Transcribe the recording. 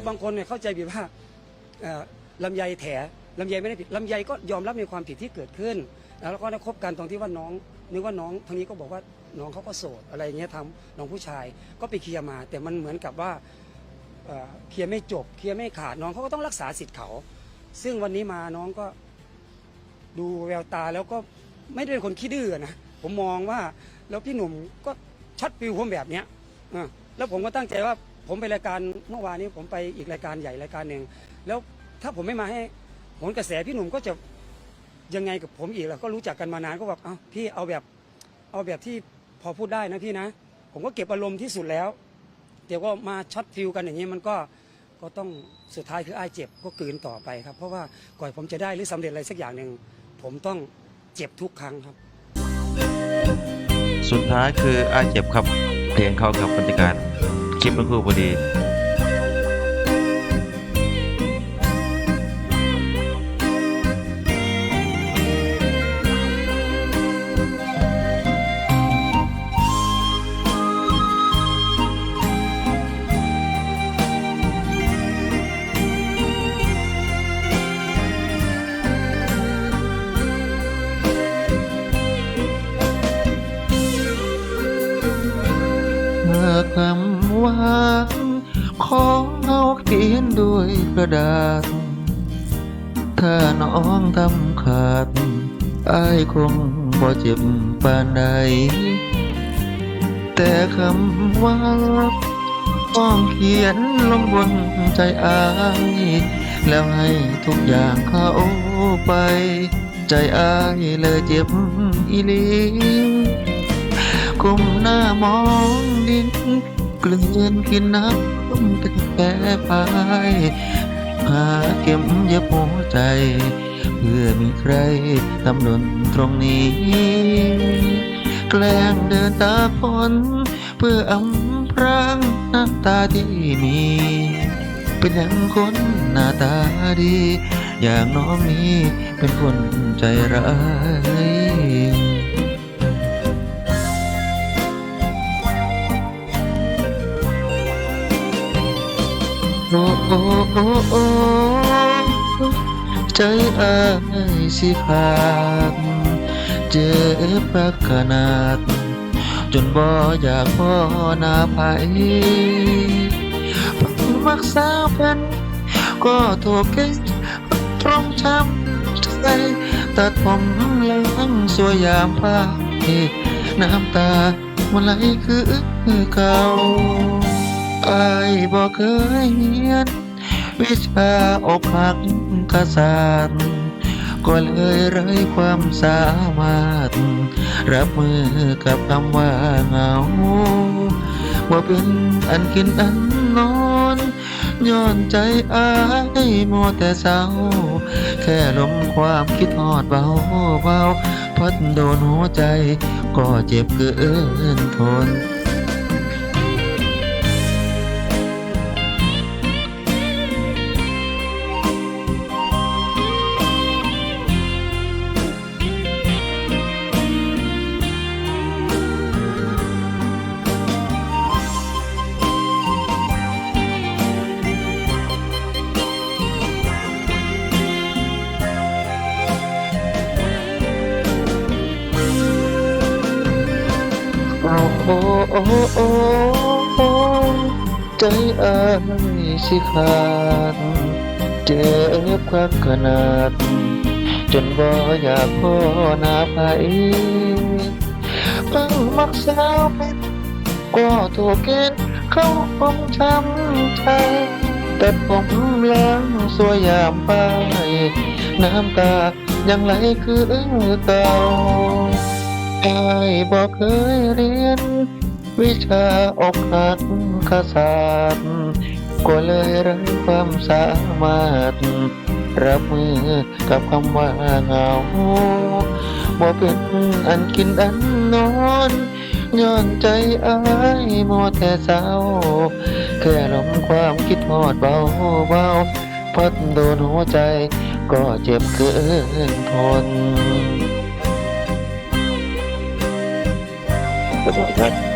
ครับบางคนเนี่ยเข้าใจผิดว่าลำไยแถลำไยไม่ได้ผิดลำไยก็ยอมรับในความผิดที่เกิดขึ้น แล้วก็ได้คบกันตรงที่ว่าน้องนึกว่าน้องทางนี้ก็บอกว่าน้องเขาก็โสดอะไรเงี้ยทำน้องผู้ชายก็ไปเคลียร์มา แต่มันเหมือนกับว่าเคลียร์ไม่จบเคลียร์ไม่ขาดน้องเขาก็ต้องรักษาสิทธิ์เขา ซึ่งวันนี้มาน้องก็ดูแววตาแล้วก็ไม่ได้เป็นคนขี้ดื้อนะผมมองว่าแล้วพี่หนุ่มก็ชัดฟิวผมแบบเนี้ยอะแล้วผมก็ตั้งใจว่า ผมไปรายการเมื่อวานนี้ผมไปอีกรายการใหญ่รายการหนึ่งแล้วถ้าผมไม่มาให้ผลกระแสพี่หนุ่มก็จะยังไงกับผมอีกล่ะก็รู้จักกันมานานก็บอกเอ้าพี่เอาแบบเอาแบบที่พอพูดได้นะพี่นะ ผมก็เก็บอารมณ์ที่สุดแล้ว เดี๋ยวก็มาช็อตฟิลกันอย่างนี้มันก็ก็ต้องสุดท้ายคือไอ้เจ็บก็กลืนต่อไปครับ เพราะว่าก่อนผมจะได้หรือสำเร็จอะไรสักอย่างหนึ่งผมต้องเจ็บทุกครั้งครับ สุดท้ายคือไอาเจ็บครับเพลงเข้ากับบรรยากาศ คลิปเมื่อครู่พอดี อคำว่าของเอาเขียนด้วยกระดาษ ถ้าน้องทำขาดอายคงบ่เจ็บปานใด แต่คำว่าต้องเขียนลงบนใจอาย แล้วให้ทุกอย่างเข้าไป ใจอายเลยเจ็บอีลี ก้มหน้ามองดินกลืนกินน้ำเป็นแก่ไปหาเข็มเย็บหัวใจ เพื่อมีใครทำหล่นตรงนี้ แกล้งเดินตาฝนเพื่ออำพรางน้ำตาที่มี เป็นอย่างคนหน้าตาดี อย่างน้องนี้เป็นคนใจร้าย โอ้โอ้ใจอายสิขาดเจ็บรักขนาด จนบ่อยากพ่อหน้าไผมักสาวเป็นก็ถูกเก่งตรงช้ำใจตัดผมล้างสวยยามพาน้ำตามันไหลคือเก่าไอายบอกเคยเรียน วิชาอกหักกษัตริย์ก็เลยไร้ความสามารถ รับมือกับคำว่าเหงาว่าเป็นอันกินอันนอนย้อนใจอายมัวแต่เศร้า แค่ลมความคิดทอดเบาเบาพัดโดนหัวใจ ก็เจ็บเกินทน โอ้โอ้โอ้โอ้ใจอายสิขาดเจ็บคักขนาด จนบ่อยากพ่อหน้าไผตั้งมักสาวเป็นก็ถูกเกณฑ์เข้าห้องช้ำใจแต่ผมแล้วสวยยามไป น้ำตายังไหลคือเก่า อายบอกเคยเรียน วิชาอกหักขศาสตร์ก็เลยไร้ความสามารถ รับมือกับคำว่าเหงาบ่เป็นอันกินอันนอนย้อนใจอายมัวแต่เศร้าแค่ลมความคิดทอดเบาเบาพัดโดนหัวใจก็เจ็บเกินทน 对不？